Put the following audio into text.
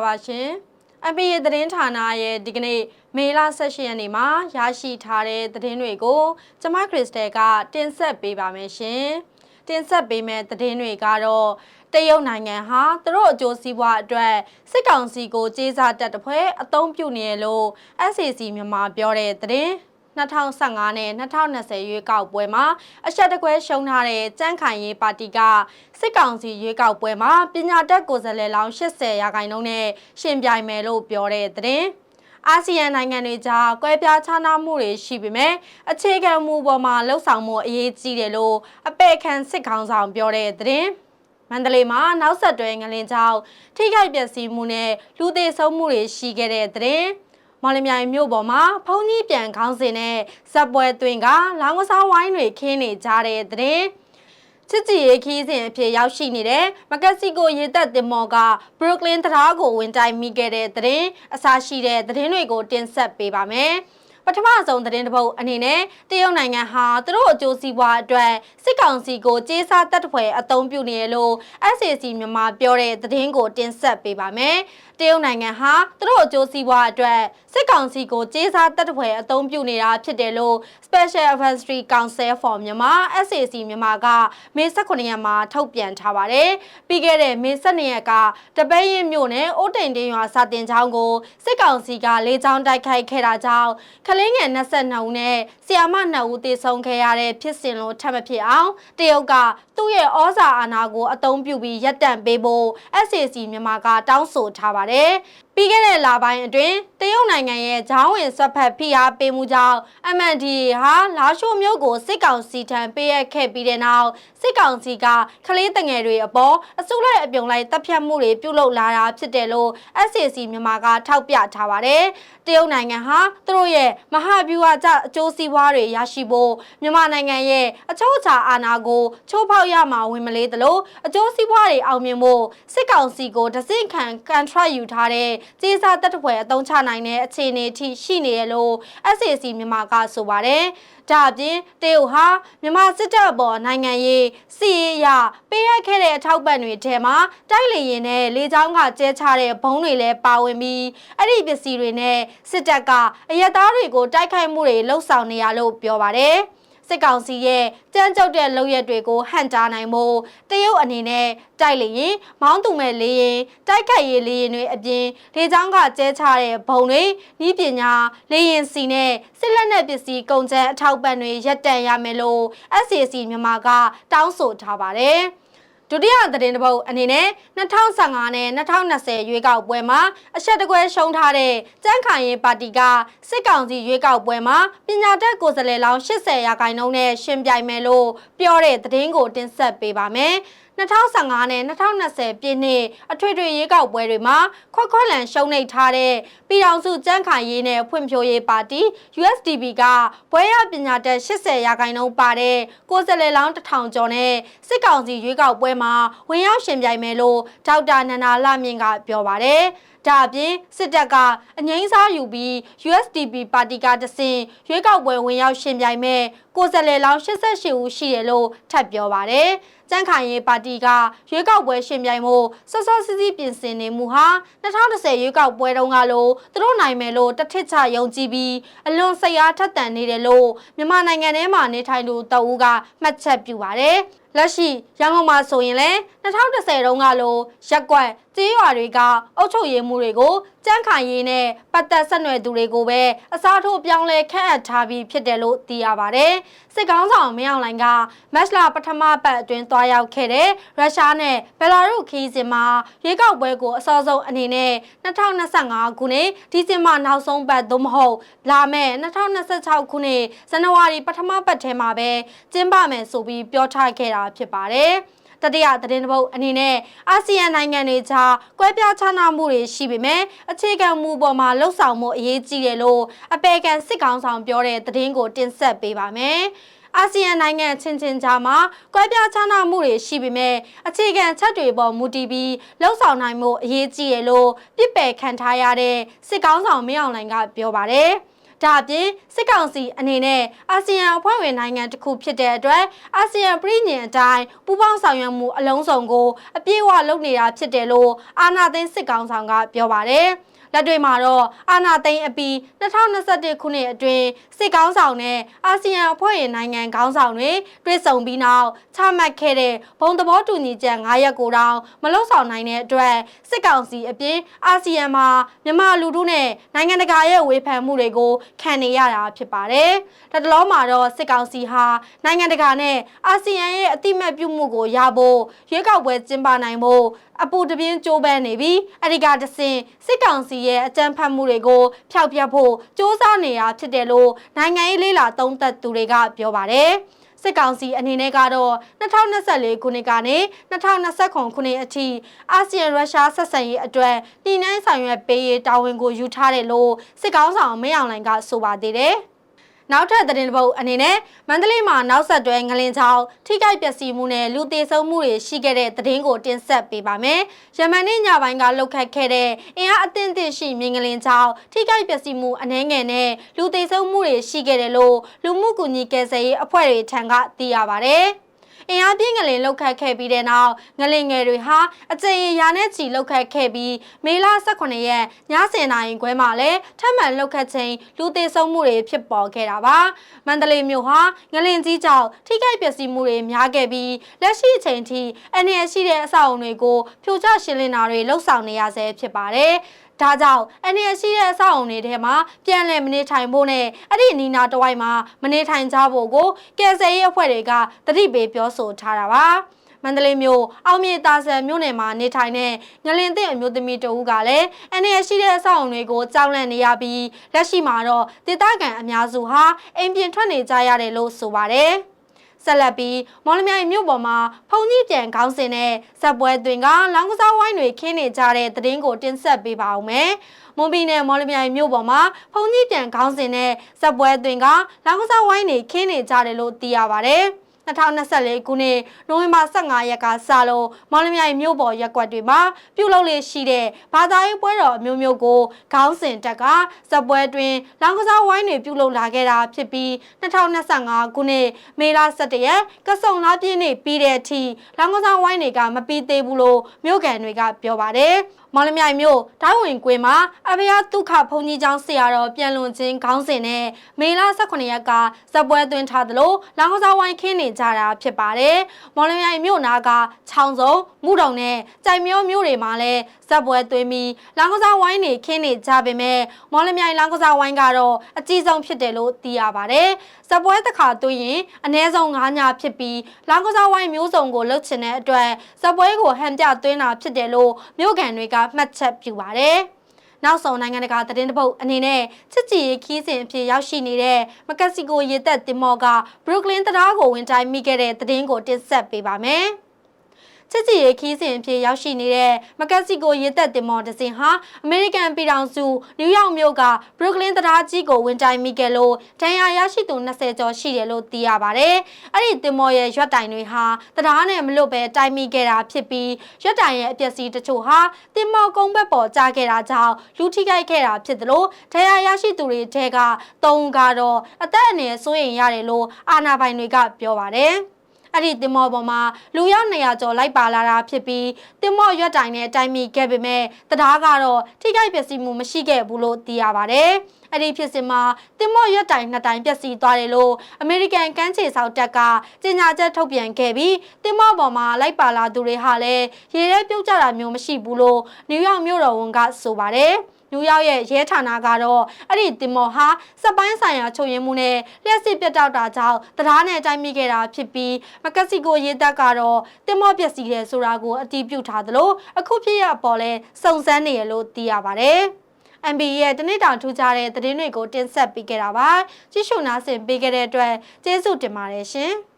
င်္ဂလာပါရှင်။ MPA သတင်းဌာနရဲ့ဒီကနေ့မေလ18ရက်နေ့မှာရရှိထားတဲ့သတင်းတွေကိုကျမခရစ်စတယ်ကတင်ဆက်ပေးပါမယ်ရှင်။တင်ဆက်ပေးမယ့်သတင်းတွေကတော့တရုတ်နိုင်ငံဟာသူတို့အကျိုးစီးပွားအတွက်စစ်ကောင်စီကိုကြေးစားတက်တဖွဲအသုံးပြုနေရလို့ SAC မြန်မာပြောတဲ့သတင်း 2015နဲ့2020ရွေးကောက်ပွဲမှာအရှက်တကွဲရှုံးထားတဲ့ကြန့်ခိုင်ရေးပါတီကစစ်ကောင်စီရွေးကောက်ပွဲမှာပညာတတ်ကိုယ်စားလှယ်လောင်း80ရာခိုင်နှုန်းနဲ့ရှင်ပြိုင်မယ်လို့ပြောတဲ့သတင်းအာဆီယံနိုင်ငံတွေကြားကွဲပြားခြားနားမှုတွေရှိပေမဲ့အခြေခံမူပေါ်မှာလှုပ်ဆောင်မှုအရေးကြီးတယ်လို့အပေခံစစ်ခေါင်းဆောင်ပြောတဲ့သတင်းမန္တလေးမှာနောက်ဆက်တွဲငလင်ကြောင့်ထိခိုက်ပျက်စီးမှုနဲ့လူသေဆုံးမှုတွေရှိခဲ့တဲ့သတင်း မော်လမြိုင်မြို့ပေါ်မှာဖုန်ကြီးပြန်ခေါင်းစဉ်နဲ့ဇက်ပွဲသွင်းကလောင်းကစားဝိုင်းတွေခင်းနေကြတဲ့တဲ့ချစ်ကြည်ရေးခီးစဉ်အဖြစ်ရောက်ရှိနေတဲ့မက္ကဆီကိုရေတပ်တင်မော်ကဘရုကလင်တရားကိုဝင်တိုင်မိခဲ့တဲ့တဲ့အစားရှိတဲ့သတင်းတွေကိုတင်ဆက်ပေးပါမယ်။ပထမဆုံးသတင်းတစ်ပုဒ်အနေနဲ့တရုတ်နိုင်ငံဟာသူတို့အကျိုးစီးပွားအတွက်စစ်ကောင်စီကိုကြေးစားတပ်ဖွဲ့အသုံးပြုနေရလို့ SAC မြန်မာပြောတဲ့သတင်းကိုတင်ဆက်ပေးပါမယ်။ တရုတ်နိုင်ငံဟာသူတို့အကျိုးစီးပွားအတွက်စစ်ကောင်စီကိုကြေးစားတပ်ဖွဲ့အသုံးပြုနေတာဖြစ်တယ်လို့ Special Advisory Council for Myanmar SAC မြန်မာကမေ18ရက်မှာထုတ်ပြန်ထားပါတယ်။ပြီးခဲ့တဲ့မေ12ရက်ကတပိတ်ရင်မြို့နယ်အိုးတိန်တင်းရွာစာတင်ကျောင်းကိုစစ်ကောင်စီကလေကြောင်းတိုက်ခိုက်ခဲ့တာကြောင့်ခလင်းငယ်22ဦးနဲ့ဆီယာမ2ဦးသေဆုံးခဲ့ရတဲ့ဖြစ်စဉ်လို့ထပ်မဖြစ်အောင်တရုတ်ကသူ့ရဲ့ဩဇာအာဏာကိုအသုံးပြုပြီးရပ်တန့်ပေးဖို့ SAC မြန်မာကတောင်းဆိုထားပါတယ်။诶 ပြီးခဲ့တဲ့လပိုင်းအတွင်းတရုတ်နိုင်ငံရဲ့ဂျောင်းဝင်ဆွတ်ဖက်ဖိအားပေးမှုကြောင့် MNDA ဟာလာရှိုမျိုးကိုစစ်ကောင်စီထံပေးအပ်ခဲ့ပြီးတဲ့နောက်စစ်ကောင်စီကကလေးတငယ်တွေအပေါ်အစုလိုက်အပြုံလိုက်တပ်ဖြတ်မှုတွေပြုလုပ်လာတာဖြစ်တယ်လို့ SAC မြန်မာကထောက်ပြထားပါတယ်။တရုတ်နိုင်ငံဟာသူတို့ရဲ့မဟာဗျူဟာကျအကျိုးစီးပွားတွေရရှိဖို့မြန်မာနိုင်ငံရဲ့အချို့အခြာအာဏာကိုချိုးဖောက်ရမှာဝင်မလေးသလိုအကျိုးစီးပွားတွေအောင်မြင်ဖို့စစ်ကောင်စီကိုတစင့်ခံကန်ထရက်ယူထားတဲ့ကြေးစားတပ်တပွဲအသုံးချနိုင်တဲ့အခြေအနေထိရှိနေရလို့ SAC မြန်မာကဆိုပါတယ်။ဒါအပြင်တရုတ်ဟာမြန်မာစစ်တပ်ပေါ်နိုင်ငံရေးစီရေးရပေးရခဲ့တဲ့အထောက်ပံ့တွေထဲမှာတိုက်လေရင်နဲ့လေကြောင်းကကျဲချတဲ့ဘုံတွေလည်းပါဝင်ပြီးအဲ့ဒီပစ္စည်းတွေနဲ့စစ်တပ်ကအရက်သားတွေကိုတိုက်ခိုက်မှုတွေလှုပ်ဆောင်နေရလို့ပြောပါတယ်။ စစ်ကောင်စီရဲ့ကြမ်းကြုတ်တဲ့လုပ်ရက်တွေကိုဟန့်တားနိုင်ဖို့တရုတ်အနေနဲ့တိုက်လေရင်မောင်းသူမဲ့လေရင်တိုက်ခိုက်ရေးလေရင်တွေအပြင်လေကြောင်းကကျဲချတဲ့ဘုံတွေဤပညာလေရင်စီနဲ့စစ်လက်နက်ပစ္စည်းကုန်ကျန်းအထောက်ပံ့တွေရပ်တန့်ရမယ်လို့ SCC မြန်မာကတောင်းဆိုထားပါတယ်။ ဒုတိယသတင်းတစ်ပုဒ်အနေနဲ့2015နဲ့2020ရွေးကောက်ပွဲမှာအရှက်တကွဲရှုံးထားတဲ့ကြမ်းခိုင်ရေးပါတီကစစ်ကောင်စီရွေးကောက်ပွဲမှာပညာတတ်ကိုယ်စားလှယ်လောင်း80ရာခိုင်နှုန်းနဲ့ရှင်ပြိုင်မယ်လို့ပြောတဲ့သတင်းကိုတင်ဆက်ပေးပါမယ်။ 2015နဲ့2020ပြည့်နှစ်အထွေထွေရွေးကောက်ပွဲတွေမှာခွက်ခွက်လန်ရှုံးနိမ့်ထားတဲ့ပြည်ထောင်စုကြမ်းခိုင်ရေးနဲ့ဖွံ့ဖြိုးရေးပါတီ USDP ကဘွဲရပညာတတ်80ရာခိုင်နှုန်းပါတဲ့ကိုယ်စားလှယ်လောင်း1000ကျော်နဲ့စစ်ကောင်စီရွေးကောက်ပွဲမှာဝင်ရောက်ရှင်ပြိုင်မယ်လို့ဒေါက်တာနန္ဒာလမြင့်ကပြောပါတယ်။ဒါအပြင်စစ်တပ်ကအငိမ့်စားယူပြီး USDP ပါတီကတဆင့်ရွေးကောက်ပွဲဝင်ရောက်ရှင်ပြိုင်မဲ့ကိုယ်စားလှယ်လောင်း88ဦးရှိတယ်လို့ထပ်ပြောပါတယ်။ ကြန့်ခိုင်ရေးပါတီကရွေးကောက်ပွဲရှင်ပြိုင်မှုစောစောစီးစီးပြင်ဆင်နေမှုဟာ2010ရွေးကောက်ပွဲတုန်းကလိုသူတို့နိုင်မယ်လို့တထစ်ချယုံကြည်ပြီးအလွန်စိတ်အားထက်သန်နေတယ်လို့မြန်မာနိုင်ငံထဲမှာနေထိုင်သူတအူးကမှတ်ချက်ပြုပါတယ်လက်ရှိရန်ကုန်မှာဆိုရင်လည်း2010တုန်းကလိုရက်ကွက်ကြေးရွာတွေကအုပ်ချုပ်ရေးမှုတွေကိုကြမ်းခိုင်ရေးနဲ့ပတ်သက်ဆက်နွယ်သူတွေကိုပဲအစားထိုးပြောင်းလဲခန့်အပ်ထားပြီးဖြစ်တယ်လို့သိရပါတယ်။စစ်ကောင်းဆောင်မင်းအောင်လှိုင်ကမက်စလာပထမပတ်အတွင်းသွားရောက်ခဲ့တဲ့ရုရှားနဲ့ဘယ်လာရုခီးစင်မှာရွေးကောက်ပွဲကိုအစောဆုံးအနေနဲ့2025ခုနှစ်ဒီဇင်ဘာနောက်ဆုံးပတ်သို့မဟုတ်လာမယ့်2026ခုနှစ်ဇန်နဝါရီပထမပတ်ထဲမှာပဲကျင်းပမယ်ဆိုပြီးပြောထားခဲ့တာဖြစ်ပါတယ်။တတိယသတင်းတစ်ပုဒ်အနေနဲ့အာဆီယံနိုင်ငံတွေကြားကွဲပြားခြားနားမှုတွေရှိပေမဲ့အခြေခံမူပေါ်မှာလှုပ်ဆောင်မှုအရေးကြီးတယ်လို့အပေကန်စစ်ကောင်ဆောင်ပြောတဲ့သတင်းကိုတင်ဆက်ပေးပါမယ်။အာဆီယံနိုင်ငံချင်းချင်းကြားမှာကွဲပြားခြားနားမှုတွေရှိပေမဲ့အခြေခံချက်တွေပေါ်မူတည်ပြီးလှုပ်ဆောင်နိုင်မှုအရေးကြီးရလို့ပြစ်ပယ်ခံထားရတဲ့စစ်ကောင်းဆောင်မင်းအောင်လှိုင်ကပြောပါတယ်။ ဒဒါအပြင်စစ်ကောင်စီအနေနဲ့အာဆီယံအဖွဲ့ဝင်နိုင်ငံတစ်ခုဖြစ်တဲ့အတွက်အာဆီယံပြည်ညင်အတိုင်းပူးပေါင်းဆောင်ရွက်မှုအလုံးစုံကိုအပြည့်အဝလုပ်နေတာဖြစ်တယ်လို့အာဏာသိမ်းစစ်ကောင်ဆောင်ကပြောပါတယ်။ လက်တွေမှာတော့အာနာသိန်းအပီ2021ခုနှစ်အတွင်းစစ်ကောင်းဆောင်နဲ့အာဆီယံအဖွဲ့ဝင်နိုင်ငံခေါင်းဆောင်တွေတွေ့ဆုံပြီးနောက်ချမှတ်ခဲ့တဲ့ဘုံသဘောတူညီချက်9ရက်ကိုတောင်မလွတ်ဆောင်နိုင်တဲ့အတွက်စစ်ကောင်စီအပြင်အာဆီယံမှာမြန်မာလူထုနဲ့နိုင်ငံတကာရဲ့ဝေဖန်မှုတွေကိုခံနေရတာဖြစ်ပါတယ်။တတလုံးမှာတော့စစ်ကောင်စီဟာနိုင်ငံတကာနဲ့အာဆီယံရဲ့အတိမတ်ပြုမှုကိုရဖို့ရွေးကောက်ပွဲကျင်းပနိုင်ဖို့အပူတပြင်းကြိုးပမ်းနေပြီးအဓိကတဆင်စစ်ကောင်စီရဲ့အကြမ်းဖက်မှုတွေကိုဖျောက်ပြဖို့စ조사နေတာဖြစ်တယ်လို့နိုင်ငံရေးလေးလာသုံးသပ်သူတွေကပြောပါတယ်စစ်ကောင်စီအနေနဲ့ကတော့2024ခုနှစ်ကနေ2029ခုနှစ်အထိအာဆီယံရုရှားဆက်ဆံရေးအတွက်တည်နှဲဆောင်ရွက်ပေးရေးတာဝန်ကိုယူထားတယ်လို့စစ်ကောင်ဆောင်မင်းအောင်လှိုင်ကဆိုပါသေးတယ်။ နောက်ထပ်သတင်းတစ်ပုဒ်အနေနဲ့မန္တလေးမှာနောက်ဆက်တွဲငလင်ချောင်းထိခိုက်ပျက်စီးမှုနဲ့လူသေဆုံးမှုတွေရှိခဲ့တဲ့သတင်းကိုတင်ဆက်ပေးပါမယ်။ယမန်နေ့ညပိုင်းကလှုပ်ခတ်ခဲ့တဲ့အင်အားအသင့်အင့်ရှိမြင်ငလင်ချောင်းထိခိုက်ပျက်စီးမှုအနှဲငယ်နဲ့လူသေဆုံးမှုတွေရှိခဲ့တယ်လို့လူမှုကူညီကယ်ဆယ်ရေးအဖွဲ့တွေထံကသိရပါဗျ။ အင်အားပြင်းငလင်လှုပ်ခတ်ခဲ့ပြီးတဲ့နောက်ငလင်ငယ်တွေဟာအကြိမ်ရာနဲ့ချီလှုပ်ခတ်ခဲ့ပြီးမေလ18ရက်ည10:00နာရီခွဲမှာလည်းထပ်မံလှုပ်ခတ်ချိန်လူသေဆုံးမှုတွေဖြစ်ပေါ်ခဲ့တာပါမန္တလေးမြို့ဟာငလင်ကြီးကြောင့်ထိခိုက်ပျက်စီးမှုတွေများခဲ့ပြီးလက်ရှိအချိန်ထိအနေရရှိတဲ့အဆောက်အုံတွေကိုဖြိုချရှင်းလင်းတာတွေလှုပ်ဆောင်နေရဆဲဖြစ်ပါတယ် ဒါကြောင့်အနေရရှိတဲ့အဆောက်အုံတွေထဲမှာပြန်လည်မနေထိုင်ဖို့နဲ့အဲ့ဒီနီနာတဝိုက်မှာမနေထိုင်ကြဖို့ကိုကယ်ဆယ်ရေးအဖွဲ့တွေကတတိပေးပြောဆိုထားတာပါမန္တလေးမြို့အောင်မြေတာဆန်မြို့နယ်မှာနေထိုင်တဲ့ငလင်တဲ့အမျိုးသမီးတဦးကလည်းအနေရရှိတဲ့အဆောက်အုံတွေကိုကြောက်လန့်နေရပြီးလက်ရှိမှာတော့ဒေသခံအများစုဟာအိမ်ပြင်ထွက်နေကြရတယ်လို့ဆိုပါတယ်။ ဆက်လက်ပြီးမော်လမြိုင်မြို့ပေါ်မှာဖုန်ကြီးပြန်ခေါင်းစဉ်နဲ့ဇက်ပွဲတွင်ကလောင်းကစားဝိုင်းတွေခင်းနေကြတဲ့သတင်းကိုတင်ဆက်ပေးပါအောင်မယ်။မွန်ပြည်နယ်မော်လမြိုင်မြို့ပေါ်မှာဖုန်ကြီးပြန်ခေါင်းစဉ်နဲ့ဇက်ပွဲတွင်ကလောင်းကစားဝိုင်းတွေခင်းနေကြတယ်လို့သိရပါဗျ။ 2024ခုနှစ်နိုဝင်ဘာ15ရက်ကစလို့မော်လမြိုင်မြို့ပေါ်ရက်ကွက်တွေမှာပြုလုပ်လေရှိတဲ့ဘာသာရေးပွဲတော်အမျိုးမျိုးကိုခေါင်းစဉ်တက်ကဇပွဲတွင်လောင်ကစားဝိုင်းတွေပြုလုပ်လာခဲ့တာဖြစ်ပြီး2025ခုနှစ်မေလ17ရက်ကစုံလာပြည့်နေ့ပြီးတဲ့အထိလောင်ကစားဝိုင်းတွေကမပြီးသေးဘူးလို့မြို့ကန်တွေကပြောပါတယ်။မော်လမြိုင်မြို့ဒိုင်းဝင်ကွင်းမှာအဘယဒုက္ခဘုံကြီးကျောင်းဆရာတော်ပြန်လွန်ခြင်းခေါင်းစဉ်နဲ့မေလ18ရက်ကဇပွဲသွင်းထားသလိုလောင်ကစားဝိုင်းခင်းနေကြတာဖြစ်ပါတယ်။မော်လမြိုင်မြို့နာကချောင်းစုံမှုတုံနဲ့ကြိုင်မျိုးမျိုးတွေမှာလည်းဇပွဲသွင်းပြီးလောင်ကစားဝိုင်းတွေခင်းနေကြပေမဲ့မော်လမြိုင်လောင်ကစားဝိုင်းကတော့အကြီးဆုံးဖြစ်တယ်လို့သိရပါတယ်။ဇပွဲတစ်ခါသွင်းရင်အနည်းဆုံး9ညဖြစ်ပြီးလောင်ကစားဝိုင်းမျိုးစုံကိုလှုပ်ချင်တဲ့အတွက်ဇပွဲကိုဟန်ပြသွင်းတာဖြစ်တယ်လို့မြို့ကန်တွေကမှတ်ချက်ပြုပါတယ်။နောက်ဆုံးနိုင်ငံတကာသတင်းတပုတ်အနေနဲ့ချစ်ကြည်ရေးခီးစဉ်အဖြစ်ရောက်ရှိနေတဲ့မက္ကဆီကိုရေတပ်တင်မော့ကဘရုကလင်တရားကိုဝင်တိုင်းမိခဲ့တဲ့သတင်းကိုတင်ဆက်ပေးပါမယ်။ ချစ်ကြည်ရေးခီးစဉ်အဖြစ်ရောက်ရှိနေတဲ့မက္ကဆီကိုရေတပ်တင်မော်တစင်ဟာအမေရိကန်ပြည်ထောင်စုနယူးယောက်မြို့ကဘရုကလင်တရားကြီးကိုဝင်တိုင်းမိခဲ့လို့ဒဏ်ရာရရှိသူ20ကျော်ရှိတယ်လို့သိရပါတယ်။အဲ့ဒီတင်မော်ရဲ့ရွက်တိုင်တွေဟာတရားနဲ့မလွတ်ပဲတိုင်းမိခဲ့တာဖြစ်ပြီးရွက်တိုင်ရဲ့အပျက်စီးတချို့ဟာတင်မော်ကုန်းဘက်ပေါ်ကျခဲ့တာကြောင့်လူထိခိုက်ခဲ့တာဖြစ်သလိုဒဏ်ရာရရှိသူတွေထဲက၃ကတော့အသက်အန္တရာယ်စိုးရိမ်ရတယ်လို့အာဏာပိုင်တွေကပြောပါတယ်။ အဲ့ဒီတင်မောပေါ်မှာလူရောက်200ကျော်လိုက်ပါလာတာဖြစ်ပြီးတင်မောရွက်တိုင်နဲ့တိုင်မီခဲ့ပေမဲ့တရားကတော့ထိခိုက်ပျက်စီးမှုမရှိခဲ့ဘူးလို့သိရပါတယ်။အဲ့ဒီဖြစ်စဉ်မှာတင်မော့ရွက်တိုင်နှစ်တိုင်ပျက်စီးသွားတယ်လို့အမေရိကန်ကမ်းခြေဆောက်တပ်ကကြေညာချက်ထုတ်ပြန်ခဲ့ပြီးတင်မော့ပေါ်မှာလိုက်ပါလာသူတွေဟာလည်းရေရဲပြုတ်ကြတာမျိုးမရှိဘူးလို့နယူးယောက်မြို့တော်ဝန်ကဆိုပါတယ်။ နယူးယောက်ရဲ့ရဲဌာနကတော့အဲ့ဒီတင်မော်ဟာစက်ပိုင်းဆိုင်ရာချုပ်ရင်းမှုနဲ့လျှက်စစ်ပြတ်တောက်တာကြောင့်တရားနဲ့တိုင်းမိခဲ့တာဖြစ်ပြီးမက္ကဆီကိုရဲတပ်ကတော့တင်မော်ပျက်စီးတယ်ဆိုတာကိုအတည်ပြုထားသလိုအခုဖြစ်ရပေါ်လဲစုံစမ်းနေရလို့သိရပါတယ်။ MB ရဲ့တနေ့တောင်ထူးခြားတဲ့သတင်းတွေကိုတင်ဆက်ပေးခဲ့တာပါ။ကြည့်ရှုနားဆင်ပေးခဲ့တဲ့အတွက်ကျေးဇူးတင်ပါတယ်ရှင်။